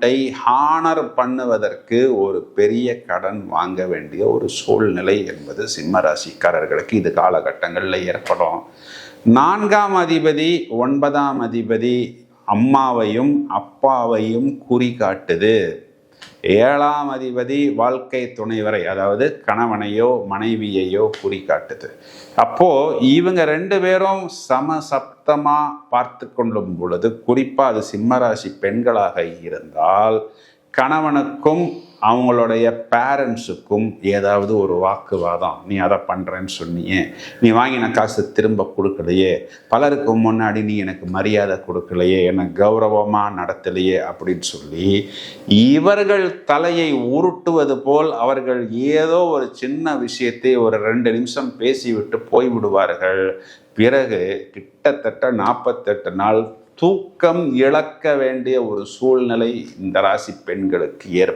டிபார்ட்மெண்ட்டை ஹானர் பண்ணுவதற்கு ஒரு பெரிய கடன் வாங்க வேண்டிய ஒரு சூழ்நிலை என்பது சிம்ம ராசிக்காரர்களுக்கு இது காலகட்டங்களில் ஏற்படும். நான்காம் அதிபதி ஒன்பதாம் அதிபதி அம்மாவையும் அப்பாவையும் குறி காட்டுது ஏழாம் அதிபதி வாழ்க்கை துணைவரை அதாவது கணவனையோ மனைவியையோ குறிக்காட்டுது அப்போ இவங்க ரெண்டு பேரும் சமசப்தமா பார்த்து கொள்ளும் பொழுது குறிப்பா அது சிம்மராசி பெண்களாக இருந்தால் கணவனுக்கும் அவங்களுடைய பேரண்ட்ஸுக்கும் ஏதாவது ஒரு வாக்குவாதம். நீ அதை பண்ணுறேன்னு சொன்னியே. நீ வாங்கின காசு திரும்ப கொடுக்கலையே. பலருக்கு முன்னாடி நீ எனக்கு மரியாதை கொடுக்கலையே. என்னை கௌரவமாக நடத்தலையே அப்படின்னு சொல்லி இவர்கள் தலையை உருட்டுவது போல் அவர்கள் ஏதோ ஒரு சின்ன விஷயத்தை ஒரு ரெண்டு நிமிஷம் பேசிவிட்டு போய்விடுவார்கள். பிறகு கிட்டத்தட்ட நாற்பத்தெட்டு நாள் தூக்கம் இழக்க வேண்டிய ஒரு சூழ்நிலை இந்த ராசி பெண்களுக்கு ஏற்படும்.